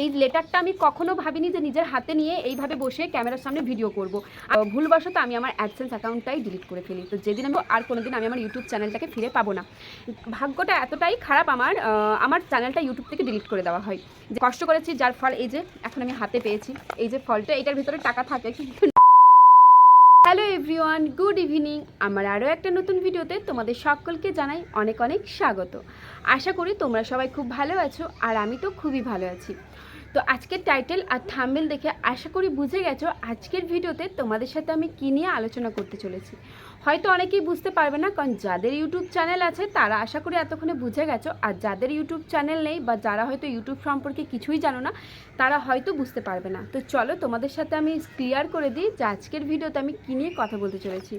এই লেটারটা আমি কখনো ভাবিনি যে নিজের হাতে নিয়ে এইভাবে বসে ক্যামেরার সামনে ভিডিও করব। ভুলবশত আমি আমার অ্যাডসেন্স অ্যাকাউন্টটাই ডিলিট করে ফেলি। তো যেদিন আমি আর কোনোদিন আমি আমার ইউটিউব চ্যানেলটাকে ফিরে পাবো না। ভাগ্যটা এতটাই খারাপ আমার আমার চ্যানেলটা ইউটিউব থেকে ডিলিট করে দেওয়া হয়। যে কষ্ট করেছি, যার ফল এই যে, এখন আমি হাতে পেয়েছি। এই যে ফলটা, এটার ভিতরে টাকা থাকে, কিন্তু হ্যালো এভরিওয়ান গুড ইভিনিং আমার আরও একটা নতুন ভিডিওতে তোমাদের সকলকে জানাই অনেক অনেক স্বাগত। আশা করি তোমরা সবাই খুব ভালো আছো আর আমি তো খুবই ভালো আছি। তো আজকের টাইটেল আর থাম্বেল দেখে আশা করি বুঝে গেছো, আজকের ভিডিওতে তোমাদের সাথে আমি কী নিয়ে আলোচনা করতে চলেছি। হয়তো অনেকেই বুঝতে পারবে না, কারণ যাদের ইউটিউব চ্যানেল আছে, তারা আশা করি এতক্ষণে বুঝে গেছো, আর যাদের ইউটিউব চ্যানেল নেই, বা যারা হয়তো ইউটিউব সম্পর্কে কিছুই জানো না, তারা হয়তো বুঝতে পারবে না। তো চলো তোমাদের সাথে আমি ক্লিয়ার করে দিই যে আজকের ভিডিওতে আমি কী নিয়ে কথা বলতে চলেছি।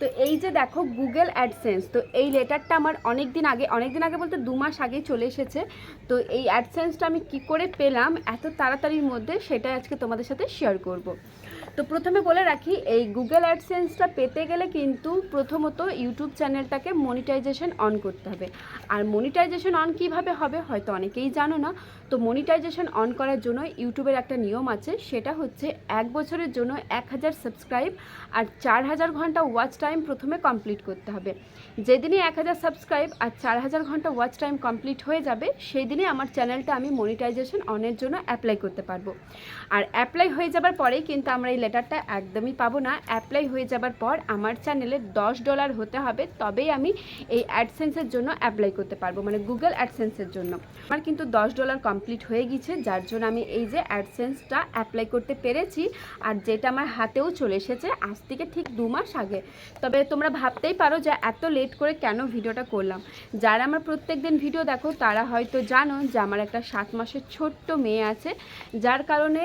তো এই যে দেখো গুগল অ্যাডসেন্স তো এই লেটারটা আমার অনেক দিন আগে অনেক দিন আগে বলতে দু মাস আগে চলে এসেছে। তো এই অ্যাডসেন্সটা আমি কি করে পেলাম, এত তাড়াতাড়ির মধ্যে সেটাই আজকে তোমাদের সাথে শেয়ার করব। তো প্রথমে বলে রাখি, এই গুগল অ্যাডসেন্সটা পেতে গেলে কিন্তু প্রথমত ইউটিউব চ্যানেলটাকে মনিটাইজেশন অন করতে হবে। আর মনিটাইজেশন অন কীভাবে হবে হয়তো অনেকেই জানো না, তো মনিটাইজেশন অন করার জন্য ইউটিউবের একটা নিয়ম আছে, সেটা হচ্ছে এক বছরের জন্য এক হাজার সাবস্ক্রাইব আর চার হাজার ঘণ্টা ওয়াচ টাইম প্রথমে কমপ্লিট করতে হবে। যেদিনই এক হাজার সাবস্ক্রাইব আর চার হাজার ঘণ্টা ওয়াচ টাইম কমপ্লিট হয়ে যাবে সেই আমার চ্যানেলটা আমি মনিটাইজেশন অনের জন্য অ্যাপ্লাই করতে পারব। আর অ্যাপ্লাই হয়ে যাবার পরেই কিন্তু আমরা এই লেটারটা একদমই পাবো না। অ্যাপ্লাই হয়ে যাবার পর আমার চ্যানেলে দশ ডলার হতে হবে, তবেই আমি এই অ্যাডসেন্সের জন্য অ্যাপ্লাই করতে পারব মানে গুগল অ্যাডসেন্সের জন্য। আমার কিন্তু দশ ডলার কমপ্লিট হয়ে গেছে, যার জন্য আমি এই যে অ্যাডসেন্সটা অ্যাপ্লাই করতে পেরেছি, আর যেটা আমার হাতেও চলে এসেছে, আজ থেকে ঠিক দু মাস আগে। তবে তোমরা ভাবতেই পারো যে এত লেট করে কেন ভিডিওটা করলাম। যারা আমার প্রত্যেক দিন ভিডিও দেখো, তারা হয়তো জানো যে আমার একটা সাত মাসের ছোট্ট মেয়ে আছে, যার কারণে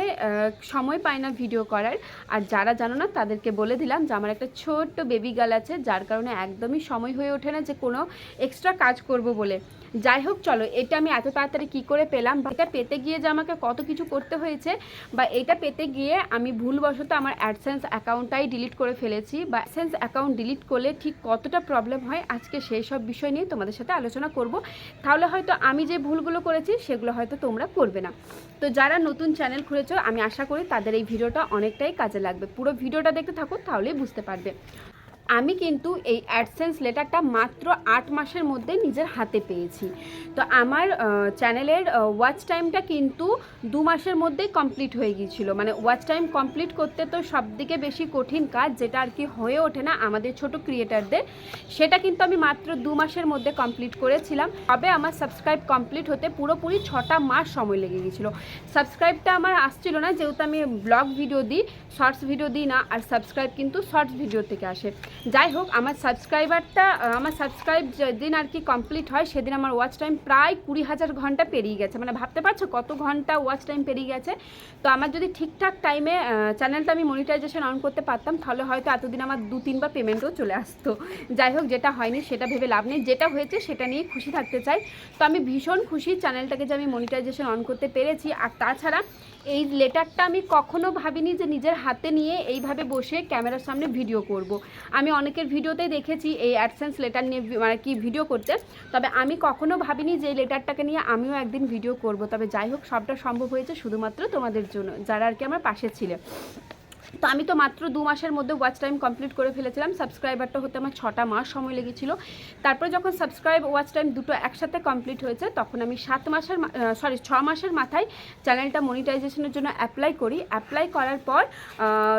সময় পায় না ভিডিও করার। আর যারা জানো না, তাদেরকে বলে দিলাম যে আমার একটা ছোট্ট বেবি গাল আছে, যার কারণে একদমই সময় হয়ে ওঠে না যে কোনো এক্সট্রা কাজ করব বলে। যাই হোক চলো, এটা আমি এত তাড়াতাড়ি কী করে পেলাম? বা এটা পেতে গিয়ে যে আমাকে কত কিছু করতে হয়েছে বা এটা পেতে গিয়ে আমি ভুলবশত আমার অ্যাডসেন্স অ্যাকাউন্টটাই ডিলিট করে ফেলেছি বা অ্যাডসেন্স অ্যাকাউন্ট ডিলিট করলে ঠিক কতটা প্রবলেম হয় আজকে সেই সব বিষয় নিয়ে তোমাদের সাথে আলোচনা করব। তাহলে হয়তো আমি যে ভুলগুলো করেছি সেগুলো হয়তো তোমরা করবে না। তো যারা নতুন চ্যানেল খুলেছো, আমি আশা করি তাদের এই ভিডিওটা অনেকটাই কাজে লাগবে। পুরো ভিডিওটা দেখতে থাকো, তাহলেই বুঝতে পারবে। আমি কিন্তু এই অ্যাডসেন্স লেটারটা মাত্র আট মাসের মধ্যে নিজের হাতে পেয়েছি। তো আমার চ্যানেলের ওয়াচ টাইমটা কিন্তু দু মাসের মধ্যেই কমপ্লিট হয়ে গিয়েছিল। মানে ওয়াচ টাইম কমপ্লিট করতে তো সবথেকে বেশি কঠিন কাজ, যেটা আর কি হয়ে ওঠে না আমাদের ছোট ক্রিয়েটারদের সেটা কিন্তু আমি মাত্র দু মাসের মধ্যে কমপ্লিট করেছিলাম। তবে আমার সাবস্ক্রাইব কমপ্লিট হতে পুরোপুরি ছটা মাস সময় লেগে গিয়েছিল। সাবস্ক্রাইবটা আমার আসছিল না, যেহেতু আমি ব্লগ ভিডিও দিই শর্টস ভিডিও দিই না, আর সাবস্ক্রাইব কিন্তু শর্টস ভিডিও থেকে আসে। যাই হোক, আমার সাবস্ক্রাইবারটা আমার সাবস্ক্রাইব যেদিন আর কি কমপ্লিট হয়, সেদিন আমার ওয়াচ টাইম প্রায় কুড়ি হাজার ঘণ্টা পেরিয়ে গেছে। মানে ভাবতে পারছ কত ঘণ্টা ওয়াচ টাইম পেরিয়ে গেছে? তো আমার যদি ঠিকঠাক টাইমে চ্যানেলটা আমি মনিটাইজেশন অন করতে পারতাম, তাহলে হয়তো এতদিন আমার দু, তিনবার পেমেন্টও চলে আসতো। যাই হোক, যেটা হয়নি সেটা ভেবে লাভ নেই। যেটা হয়েছে সেটা নিয়ে খুশি থাকতে চাই। তো আমি ভীষণ খুশি চ্যানেলটাকে যে আমি মনিটাইজেশন অন করতে পেরেছি। আর তাছাড়া এই লেটারটা আমি কখনো ভাবিনি যে নিজের হাতে নিয়ে এইভাবে বসে ক্যামেরার সামনে ভিডিও করব। আমি অনেকের ভিডিওতেই দেখেছি এই অ্যাডসেন্স লেটার নিয়ে মানে কি ভিডিও করতে। তবে আমি কখনো ভাবিনি যে লেটারটাকে নিয়ে আমিও একদিন ভিডিও করব। তবে যাই হোক, সবটা সম্ভব হয়েছে শুধুমাত্র তোমাদের জন্য, যারা আর কি আমার পাশে ছিলে। তো আমি তো মাত্র দু মাসের মধ্যে ওয়াচ টাইম কমপ্লিট করে ফেলেছিলাম। সাবস্ক্রাইবারটা হতে আমার ছটা মাস সময় লেগেছিল। তারপরে যখন সাবস্ক্রাইব ওয়াচ টাইম দুটো একসাথে কমপ্লিট হয়েছে, তখন আমি সাত মাসের সরি ছ মাসের মাথায় চ্যানেলটা মনিটাইজেশনের জন্য অ্যাপ্লাই করি। অ্যাপ্লাই করার পর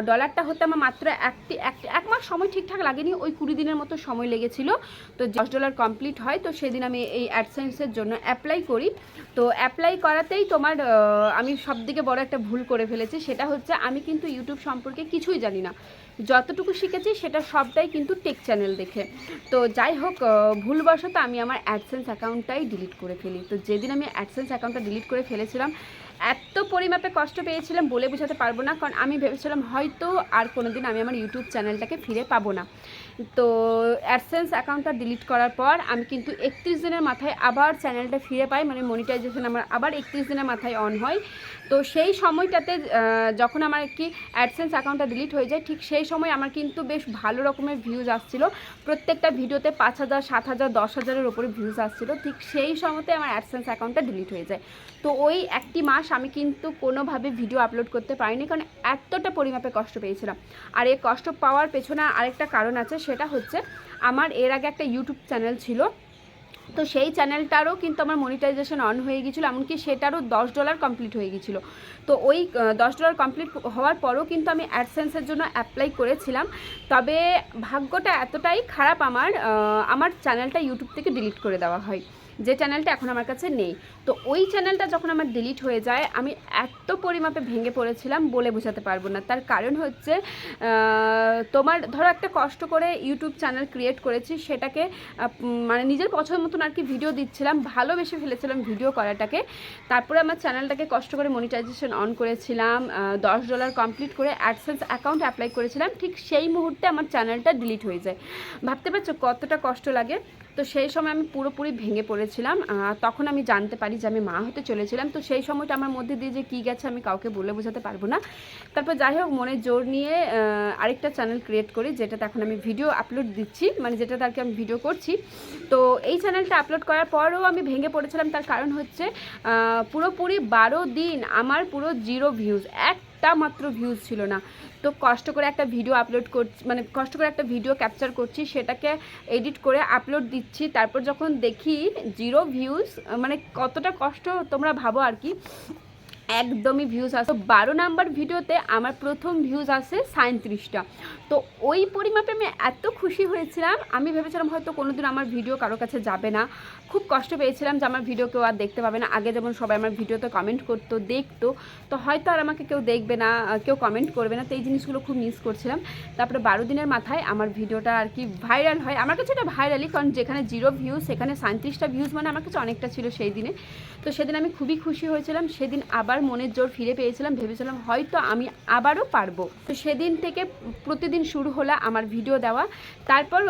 ডলারটা হতে আমার মাত্র একটি এক- মাস সময় ঠিকঠাক লাগেনি, ওই কুড়ি দিনের মতো সময় লেগেছিল। তো দশ ডলার কমপ্লিট হয়, তো সেদিন আমি এই অ্যাডসেন্সের জন্য অ্যাপ্লাই করি। তো অ্যাপ্লাই করাতেই তোমার আমি সবথেকে বড় একটা ভুল করে ফেলেছি, সেটা হচ্ছে আমি কিন্তু ইউটিউব সম্পর্কে কিছুই জানি না। যতটুকু শিখেছি সেটা সবটাই কিন্তু টেক চ্যানেল দেখে। তো যাই হোক ভুলবশত আমি আমার অ্যাডসেন্স অ্যাকাউন্টটাই ডিলিট করে ফেলি। তো যেদিন আমি অ্যাডসেন্স অ্যাকাউন্টটা ডিলিট করে ফেলেছিলাম এত পরিমাপে কষ্ট পেয়েছিলাম বলে বোঝাতে পারব না, কারণ আমি ভেবেছিলাম হয়তো আর কোনো দিন আমি আমার ইউটিউব চ্যানেলটাকে ফিরে পাবো না। তো অ্যাডসেন্স অ্যাকাউন্টটা ডিলিট করার পর আমি কিন্তু একত্রিশ দিনের মাথায় আবার চ্যানেলটা ফিরে পাই মানে মনিটাইজেশন আমার আবার একত্রিশ দিনের মাথায় অন হয়। তো সেই সময়টাতে যখন আমার কি অ্যাডসেন্স অ্যাকাউন্টটা ডিলিট হয়ে যায়, ঠিক সেই সময় আমার কিন্তু বেশ ভালো রকমের ভিউজ আসছিল। প্রত্যেকটা ভিডিওতে পাঁচ হাজার, সাত হাজার, দশ হাজারের ওপরে ভিউজ আসছিল, ঠিক সেই সময়তে আমার অ্যাডসেন্স অ্যাকাউন্টটা ডিলিট হয়ে যায়। তো ওই একটি মাস আমি কিন্তু কোনোভাবে ভিডিও আপলোড করতে পারিনি কারণ এতটা পরিমাপে কষ্ট পেয়েছিলাম। আর এই কষ্ট পাওয়ার পেছনে আরেকটা কারণ আছে, সেটা হচ্ছে আমার এর আগে একটা ইউটিউব চ্যানেল ছিল। তো সেই চ্যানেলটারও কিন্তু আমার মনিটাইজেশন অন হয়ে গিয়েছিল, এমনকি সেটারও দশ ডলার কমপ্লিট হয়ে গিয়েছিল। তো ওই দশ ডলার কমপ্লিট হওয়ার পরও কিন্তু আমি অ্যাডসেন্সের জন্য অ্যাপ্লাই করেছিলাম। তবে ভাগ্যটা এতটাই খারাপ আমার আমার চ্যানেলটা ইউটিউব থেকে ডিলিট করে দেওয়া হয়। যে চ্যানেলটা এখন আমার কাছে নেই। তো ওই চ্যানেলটা যখন আমার ডিলিট হয়ে যায়, আমি এত পরিমাপে ভেঙে পড়েছিলাম বলে বোঝাতে পারব না। তার কারণ হচ্ছে তোমার ধরো একটা কষ্ট করে ইউটিউব চ্যানেল ক্রিয়েট করেছি, সেটাকে মানে নিজের পছন্দ মতন আর কি ভিডিও দিচ্ছিলাম, ভালোবেসে ফেলেছিলাম ভিডিও করাটাকে। তারপরে আমার চ্যানেলটাকে কষ্ট করে মনিটাইজেশন অন করেছিলাম দশ ডলার কমপ্লিট করে অ্যাডসেন্স অ্যাকাউন্ট অ্যাপ্লাই করেছিলাম, ঠিক সেই মুহূর্তে আমার চ্যানেলটা ডিলিট হয়ে যায়। ভাবতে পারছ কতটা কষ্ট লাগে? তো সেই সময় আমি পুরোপুরি ভেঙে পড়েছিলাম। তখন আমি জানতে পারি যে আমি মা হতে চলেছিলাম। তো সেই সময়টা আমার মধ্যে দিয়ে যে কী গেছে আমি কাউকে বলে বোঝাতে পারব না। তারপর যাই হোক মনে জোর নিয়ে আরেকটা চ্যানেল ক্রিয়েট করি, যেটাতে এখন আমি ভিডিও আপলোড দিচ্ছি। মানে যেটা আর কি আমি ভিডিও করছি। তো এই চ্যানেলটা আপলোড করার পরও আমি ভেঙে পড়েছিলাম। তার কারণ হচ্ছে পুরোপুরি বারো দিন আমার পুরো জিরো ভিউজ একটা মাত্র ভিউজ ছিল না। তো কষ্ট করে একটা ভিডিও আপলোড করছি মানে কষ্ট করে একটা ভিডিও ক্যাপচার করছি, সেটাকে এডিট করে আপলোড দিচ্ছি। তারপর যখন দেখি জিরো ভিউজ মানে কতটা কষ্ট তোমরা ভাবো আর কি। একদমই ভিউজ আসে। বারো নাম্বার ভিডিওতে আমার প্রথম ভিউজ আসে সাঁত্রিশটা তো ওই পরিমাপে আমি এত খুশি হয়েছিলাম, আমি ভেবেছিলাম হয়তো কোনোদিন আমার ভিডিও কারও কাছে যাবে না। খুব কষ্ট পেয়েছিলাম যে আমার ভিডিও কেউ আর দেখতে পাবে না। আগে যেমন সবাই আমার ভিডিওতে কমেন্ট করতো, দেখতো, তো হয়তো আর আমাকে কেউ দেখবে না কেউ কমেন্ট করবে না, তো এই জিনিসগুলো খুব মিস করছিলাম। তারপরে বারো দিনের মাথায় আমার ভিডিওটা আর কি ভাইরাল হয়। আমার কাছে এটা ভাইরালই কারণ যেখানে জিরো ভিউজ সেখানে সাঁত্রিশটা ভিউজ মানে আমার কাছে অনেকটা ছিল সেই দিনে। তো সেদিন আমি খুবই খুশি হয়েছিলাম। সেদিন আবার মনের জোর ফিরে পেয়েছিলাম, ভেবেছিলাম হয়তো আমি আবারও পারব। তো সেদিন থেকে প্রতিদিন শুরু হলো আমার ভিডিও দেওয়া। তারপর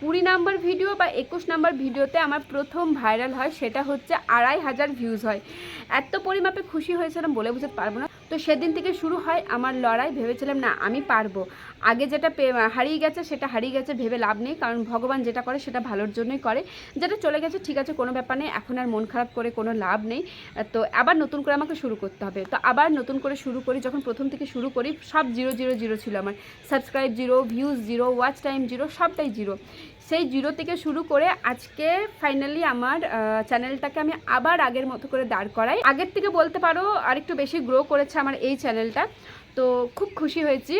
কুড়ি নাম্বার ভিডিও বা একুশ নাম্বার ভিডিওতে আমার প্রথম ভাইরাল হয়, সেটা হচ্ছে আড়াই হাজার ভিউজ হয়। এত পরিমাপে খুশি হয়েছিলাম বলে বুঝতে পারব না। তো সেদিন থেকে শুরু হয় আমার লড়াই, ভেবেছিলাম না আমি পারব। আগে যেটা হারিয়ে গেছে সেটা হারিয়ে গেছে, ভেবে লাভ নেই। কারণ ভগবান যেটা করে সেটা ভালোর জন্যই করে। যেটা চলে গেছে ঠিক আছে, কোনো ব্যাপার নেই। এখন আর মন খারাপ করে কোনো লাভ নেই। তো আবার নতুন করে আমাকে শুরু করতে হবে। তো আবার নতুন করে শুরু করি, যখন প্রথম থেকে শুরু করি, সব জিরো জিরো জিরো ছিল আমার। Subscribe zero views zero watch time zero সবটাই জিরো সেই জিরো থেকে শুরু করে আজকে ফাইনালি আমার চ্যানেলটাকে আমি আবার আগের মতো করে দাঁড় করাই। আগের থেকে বলতে পারো আরেকটু বেশি গ্রো করেছে আমার এই চ্যানেলটা তো খুব খুশি হয়েছি।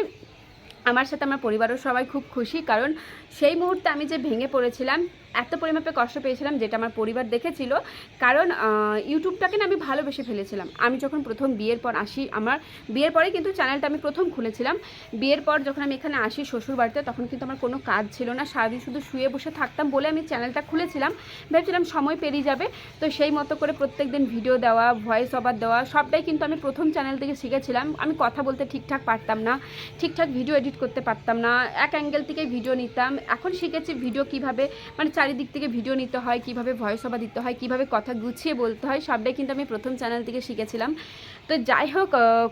আমার সাথে আমার পরিবারও সবাই খুব খুশি, কারণ সেই মুহূর্তে আমি যে ভেঙে পড়েছিলাম এত পরিমাপে কষ্ট পেয়েছিলাম যেটা আমার পরিবার দেখেছিল। কারণ ইউটিউবটাকে না আমি ভালোবেসে ফেলেছিলাম। আমি যখন প্রথম বিয়ের পর আসি, আমার বিয়ের পরে কিন্তু চ্যানেলটা আমি প্রথম খুলেছিলাম। বিয়ের পর যখন আমি এখানে আসি শ্বশুর বাড়িতে তখন কিন্তু আমার কোনো কাজ ছিল না। সারাদিন শুধু শুয়ে বসে থাকতাম বলে আমি চ্যানেলটা খুলেছিলাম। ভেবেছিলাম সময় পেরিয়ে যাবে। তো সেই মতো করে প্রত্যেক দিন ভিডিও দেওয়া ভয়েস ওভার দেওয়া, সবটাই কিন্তু আমি প্রথম চ্যানেল থেকে শিখেছিলাম। আমি কথা বলতে ঠিকঠাক পারতাম না, ঠিকঠাক ভিডিও এডিট করতে পারতাম না। এক অ্যাঙ্গেল থেকে ভিডিও নিতাম। এখন শিখেছি ভিডিও কীভাবে মানে চারিদিক থেকে ভিডিও নিতে হয়, কীভাবে ভয়েস ওভার দিতে হয়, কীভাবে কথা গুছিয়ে বলতে হয়, সবটাই কিন্তু আমি প্রথম চ্যানেল থেকে শিখেছিলাম। তো যাই হোক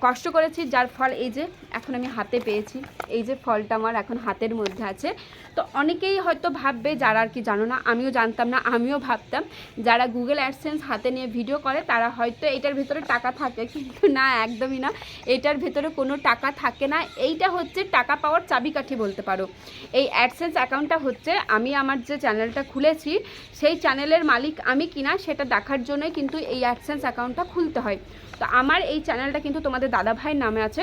কষ্ট করেছি, যার ফল এই যে, এখন আমি হাতে পেয়েছি। এই যে ফলটা আমার এখন হাতের মধ্যে আছে। তো অনেকেই হয়তো ভাববে, যারা আর কি জানো না, আমিও জানতাম না, আমিও ভাবতাম, যারা গুগল অ্যাডসেন্স হাতে নিয়ে ভিডিও করে, তারা হয়তো এটার ভেতরে টাকা থাকে, কিন্তু না, একদমই না। এটার ভেতরে কোনো টাকা থাকে না। এইটা হচ্ছে টাকা পাওয়ার চাবিকাঠি বলতে পারো। এই অ্যাডসেন্স অ্যাকাউন্টটা হচ্ছে, আমি আমার যে চ্যানেলটা খুলেছি, সেই চ্যানেলের মালিক আমি কিনা সেটা দেখার জন্যই কিন্তু এই অ্যাডসেন্স অ্যাকাউন্টটা খুলতে হয়। তো আমার এই চ্যানেলটা কিন্তু তোমাদের দাদাভাইয়ের নামে আছে।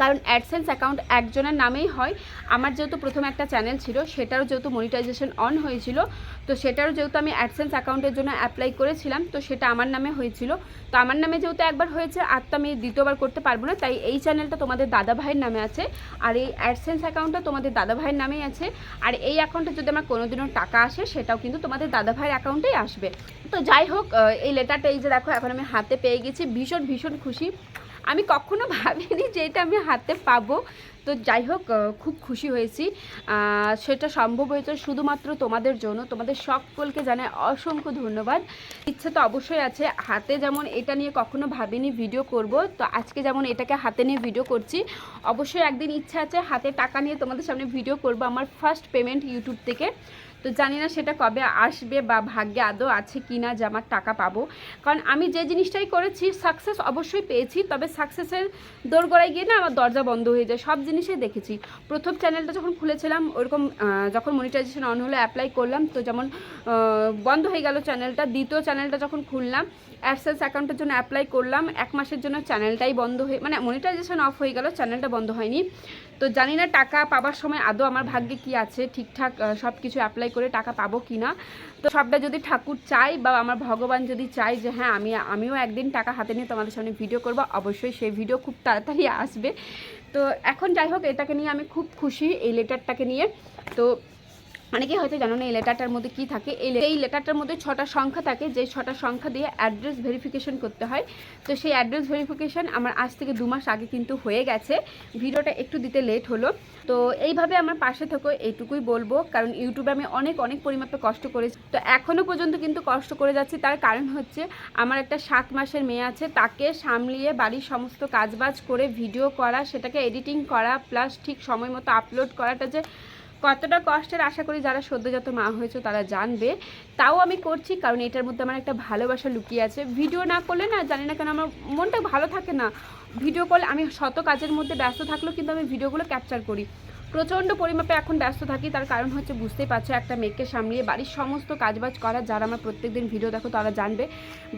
কারণ অ্যাডসেন্স অ্যাকাউন্ট একজনের নামেই হয়। আমার যেহেতু প্রথম একটা চ্যানেল ছিল, সেটারও যেহেতু মনিটাইজেশন অন হয়েছিল, তো সেটারও যেহেতু আমি অ্যাডসেন্স অ্যাকাউন্টের জন্য অ্যাপ্লাই করেছিলাম, তো সেটা আমার নামে হয়েছিল। তো আমার নামে যেহেতু একবার হয়েছে, আর তো আমি দ্বিতীয়বার করতে পারব না, তাই এই চ্যানেলটা তোমাদের দাদা ভাইয়ের নামে আছে, আর এই অ্যাডসেন্স অ্যাকাউন্টটা তোমাদের দাদা ভাইয়ের নামেই আছে। আর এই অ্যাকাউন্টে যদি আমার কোনোদিনও টাকা আসে, সেটাও কিন্তু তোমাদের দাদা ভাইয়ের অ্যাকাউন্টেই আসবে। তো যাই হোক এই লেটারটা এই যে দেখো, এখন আমি হাতে পেয়ে গেছি, ভীষণ ভীষণ খুশি। আমি কখনো ভাবিনি যে এটা আমি হাতে পাবো। তো যাই হোক খুব খুশি হয়েছি। সেটা সম্ভব হয়েছে শুধুমাত্র তোমাদের জন্য। তোমাদের সকলকে জানাই অসংখ্য ধন্যবাদ। ইচ্ছে তো অবশ্যই আছে। হাতে যেমন এটা নিয়ে কখনো ভাবিনি ভিডিও করব, তো আজকে যেমন এটাকে হাতে নিয়ে ভিডিও করছি, অবশ্যই একদিন ইচ্ছা আছে হাতে টাকা নিয়ে তোমাদের সামনে ভিডিও করব আমার ফার্স্ট পেমেন্ট ইউটিউব থেকে। তো জানি না সেটা কবে আসবে বা ভাগ্যে আদৌ আছে কি না যে আমার টাকা পাবো। কারণ আমি যে জিনিসটাই করেছি সাকসেস অবশ্যই পেয়েছি, তবে সাকসেসের দোরগোড়ায় গিয়ে না আমার দরজা বন্ধ হয়ে যায়, সব জিনিসই দেখেছি। প্রথম চ্যানেলটা যখন খুলেছিলাম, ওরকম যখন মনিটাইজেশন অন হলো অ্যাপ্লাই করলাম, তো যেমন বন্ধ হয়ে গেল চ্যানেলটা দ্বিতীয় চ্যানেলটা যখন খুললাম অ্যাডসেন্স অ্যাকাউন্টের জন্য অ্যাপ্লাই করলাম, এক মাসের জন্য চ্যানেলটাই বন্ধ হয়ে মানে মনিটাইজেশন অফ হয়ে গেল চ্যানেলটা বন্ধ হয়নি। তো জানি না টাকা পাবার সময় আদৌ আমার ভাগ্যে কি আছে, ঠিকঠাক সব কিছু অ্যাপ্লাই করে টাকা পাবো কি না তো সবটা যদি ঠাকুর চাই বা আমার ভগবান যদি চাই যে হ্যাঁ আমি, আমিও একদিন টাকা হাতে নিয়ে তোমাদের সামনে ভিডিও করব, অবশ্যই সেই ভিডিও খুব তাড়াতাড়ি আসবে। তো এখন যাই হোক, এটাকে নিয়ে আমি খুব খুশি এই লেটারটাকে নিয়ে। তো অনেকে হয়তো জানো না এই লেটারটার মধ্যে কী থাকে? এই এই লেটারটার মধ্যে ছটা সংখ্যা থাকে, যে ছটা সংখ্যা দিয়ে অ্যাড্রেস ভেরিফিকেশন করতে হয়। তো সেই অ্যাড্রেস ভেরিফিকেশন আমার আজ থেকে দু মাস আগে কিন্তু হয়ে গেছে। ভিডিওটা একটু দিতে লেট হলো। তো এইভাবে আমার পাশে থেকো, এইটুকুই বলব। কারণ ইউটিউবে আমি অনেক অনেক পরিমাপে কষ্ট করেছি। তো এখনও পর্যন্ত কিন্তু কষ্ট করে যাচ্ছি। তার কারণ হচ্ছে আমার একটা সাত মাসের মেয়ে আছে। তাকে সামলিয়ে বাড়ির সমস্ত কাজবাজ করে ভিডিও করা, সেটাকে এডিটিং করা প্লাস ঠিক সময় মতো আপলোড করাটা যে কতটা কষ্টের আশা করি যারা সদ্যজাত মা হয়েছে তারা জানবে। তাও আমি করছি, কারণ এটার মধ্যে আমার একটা ভালোবাসা লুকিয়ে আছে। ভিডিও না করলে না জানি না কেন আমার মনটা ভালো থাকে না। ভিডিও করলে আমি শত কাজের মধ্যে ব্যস্ত থাকলেও কিন্তু আমি ভিডিওগুলো ক্যাপচার করি। প্রচণ্ড পরিমাপে এখন ব্যস্ত থাকি, তার কারণ হচ্ছে বুঝতেই পারছ, একটা মেয়েকে সামলিয়ে বাড়ির সমস্ত কাজবাজ করা, যারা আমার প্রত্যেকদিন ভিডিও দেখো তারা জানবে।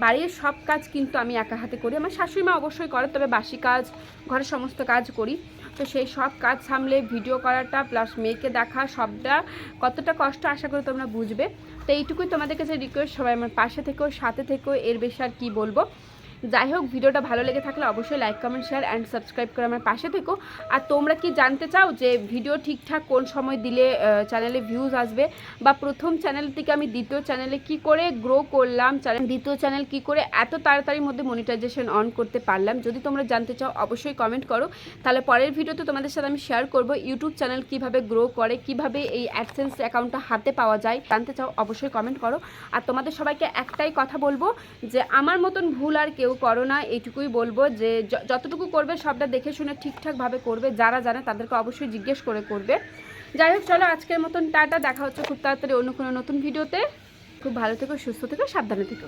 বাড়ির সব কাজ কিন্তু আমি একা হাতে করি, আমার শাশুড়ি মা অবশ্যই করে, তবে বাসি কাজ, ঘরের সমস্ত কাজ করি। তো সেই সব কাজ সামলে ভিডিও করাটা প্লাস মেয়েকে দেখা সবটা কতটা কষ্ট আশা করি তোমরা বুঝবে। তো এইটুকুই তোমাদের কাছে রিকোয়েস্ট সবাই আমার পাশে থেকেও সাথে থেকেও এর বেশি আর কী বলব। যাই হোক, ভিডিওটা ভালো লেগে থাকলে অবশ্যই like comment share and subscribe করে আমার পাশে থেকো। আর তোমরা কি জানতে চাও যে ভিডিও ঠিকঠাক কোন সময় দিলে চ্যানেলে ভিউজ আসবে? বা প্রথম চ্যানেল থেকে আমি দ্বিতীয় চ্যানেলে কি করে গ্রো করলাম চ্যানেল দ্বিতীয় চ্যানেল কি করে এত তাড়াতাড়ির মধ্যে মনিটাইজেশন অন করতে পারলাম? যদি তোমরা জানতে চাও, অবশ্যই কমেন্ট করো। তাহলে পরের ভিডিওতে তোমাদের সাথে আমি শেয়ার করব ইউটিউব চ্যানেল কীভাবে গ্রো করে, কীভাবে এই অ্যাডসেন্স অ্যাকাউন্টটা হাতে পাওয়া যায়। জানতে চাও, অবশ্যই কমেন্ট করো। আর তোমাদের সবাইকে একটাই কথা বলব যে আমার মতন ভুল আর কেউ করো না, এইটুকুই বলব যে, যতটুকু করবে সবটা দেখে শুনে ঠিকঠাকভাবে করবে, যারা জানে তাদেরকে অবশ্যই জিজ্ঞেস করে করবে। যাই হোক, চলো আজকের মতন টাটা, দেখা হচ্ছে খুব তাড়াতাড়ি অন্য কোনো নতুন ভিডিওতে। খুব ভালো থেকো, সুস্থ থেকো, সাবধানে থেকো।